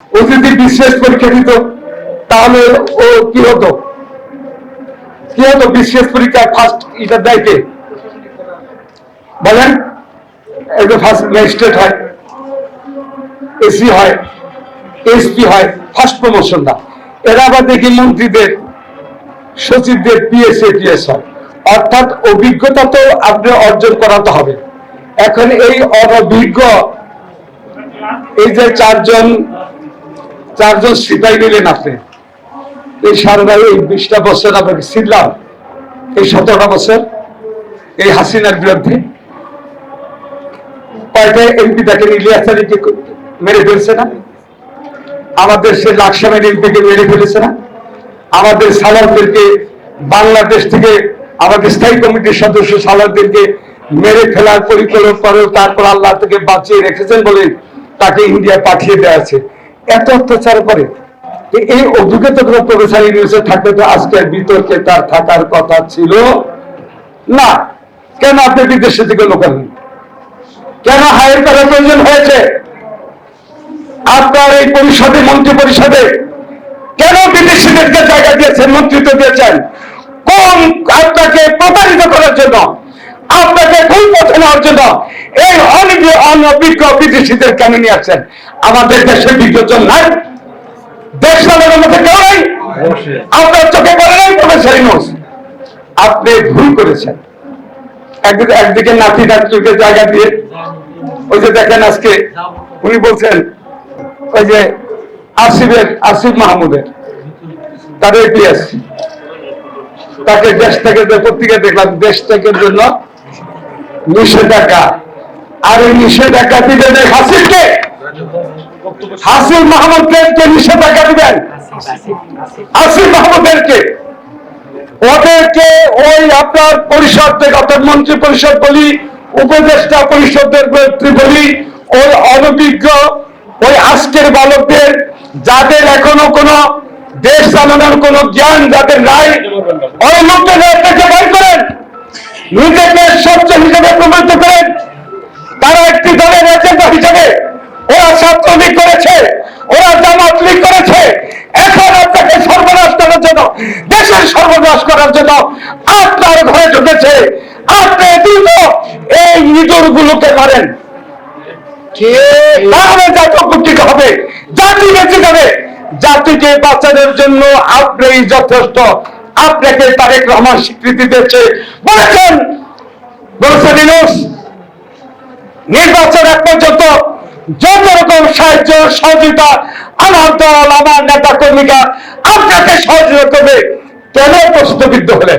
ও যদি বিশেষ পরীক্ষা দিত তাহলে ও কি হতো? কি হতো বিশেষ পরীক্ষা ফার্স্ট এটা দেয় কে বলেন এই ফার্স্ট ম্যাজিস্ট্রেট হয়, এসি হয়, এসপি হয় ফার্স্ট প্রমোশন এরা দেখি মন্ত্রীদের, সচিবদের পিএসএ পিএস হয় অর্থাৎ অভিজ্ঞতা তো আপনি অর্জন করাতে হবে। এখন এই অনভিজ্ঞ, এই যে চারজন চারজন সিপাহী নিলেন আপনি। এই সারা এই বিশটা বছর আপনাকে ছিলাম। এই সতেরোটা বছর এই হাসিনার বিরুদ্ধে। এমপি তাকে মেরে ফেলছে না? আমাদের সে লাকসামের এমপিকে মেরে ফেলেছে না? আমাদের সালারদেরকে বাংলাদেশ থেকে আমাদের স্থায়ী কমিটির সদস্য সালারদেরকে মেরে ফেলার পরিকল্পনা করে তারপর আল্লাহ থেকে বাঁচিয়ে রেখেছেন বলে তাকে ইন্ডিয়া পাঠিয়ে দেওয়া আছে এত অত্যাচার করে। এই অভিজ্ঞতা কোনো প্রফেসর ইউনিভার্সিটি থাকলে তো আজকের বিতর্কে তার থাকার কথা ছিল। না, কেন আপনি বিদেশে থেকে লোক আনেন? কেন হায়ার করার প্রয়োজন হয়েছে? আপনার এই পরিষদে, মন্ত্রী পরিষদে কেন বিদেশিদেরকে জায়গা দিয়েছেন, মন্ত্রিত্ব দিয়েছেন? কোন আপনাকে প্রতারিত করার জন্য, আপনাকে ভুল পথে নেওয়ার জন্য এই অনভিজ্ঞ নিয়ে আসছেন আমাদের বিজ্ঞজন নাই দেশ নামের মধ্যে কেউ নাই আপনার চোখে পড়ে নাই প্রফেসর ইউনুস আপনি ভুল করেছেন। একদিকে একদিকে নাতি নাতিকে জায়গা দিয়ে ওই যে দেখেন আজকে উনি বলছেন ওই যে আসিফের আসিফ মাহমুদের তার ইতিহাস তাকে দেশ থেকে পত্রিকা দেখলাম দেশ থেকে জন্য নিষেধাজ্ঞা আর এই নিষেধাজ্ঞা দিবেন এই হাসিফকে হাসিফ মাহমুদকে কে নিষেধাজ্ঞা দিবেন আসিফ মাহমুদেরকে ওদেরকে ওই আপনার পরিষদ থেকে অর্থাৎ মন্ত্রী পরিষদ বলি, উপদেষ্টা পরিষদের নেত্রী বলি, ওই অনভিজ্ঞ, ওই আজকের বালকদের, যাদের এখনও কোনো দেশ চালানোর কোনো জ্ঞান যাদের নাই, ওই লোকদের বের করেন। নিজেকে স্বচ্ছ হিসেবে প্রমাণিত করেন ছাত্রলীগ করেছে ওরা জামাত লীগ করেছে এখন আপনাকে সর্বনাশ করার জন্য দেশের সর্বনাশ করার জন্য আপনার ঘরে ঢুকেছে। আপনি দ্রুত এই ইঁদুর গুলোকে মারেন তাহলে জাতি উপকৃত হবে জাতি বেঁচে যাবে। জাতিকে বাঁচানোর জন্য আপনি যথেষ্ট। আপনাকে তারেক রহমান স্বীকৃতি দিচ্ছে বলেছেন বলেছেন নির্বাচন এক পর্যন্ত যত রকম সাহায্য, সহযোগিতা আমার দল আমার নেতা কর্মীরা আপনাকে সহযোগিতা করবে কেন প্রশ্নবিদ্ধ হলেন।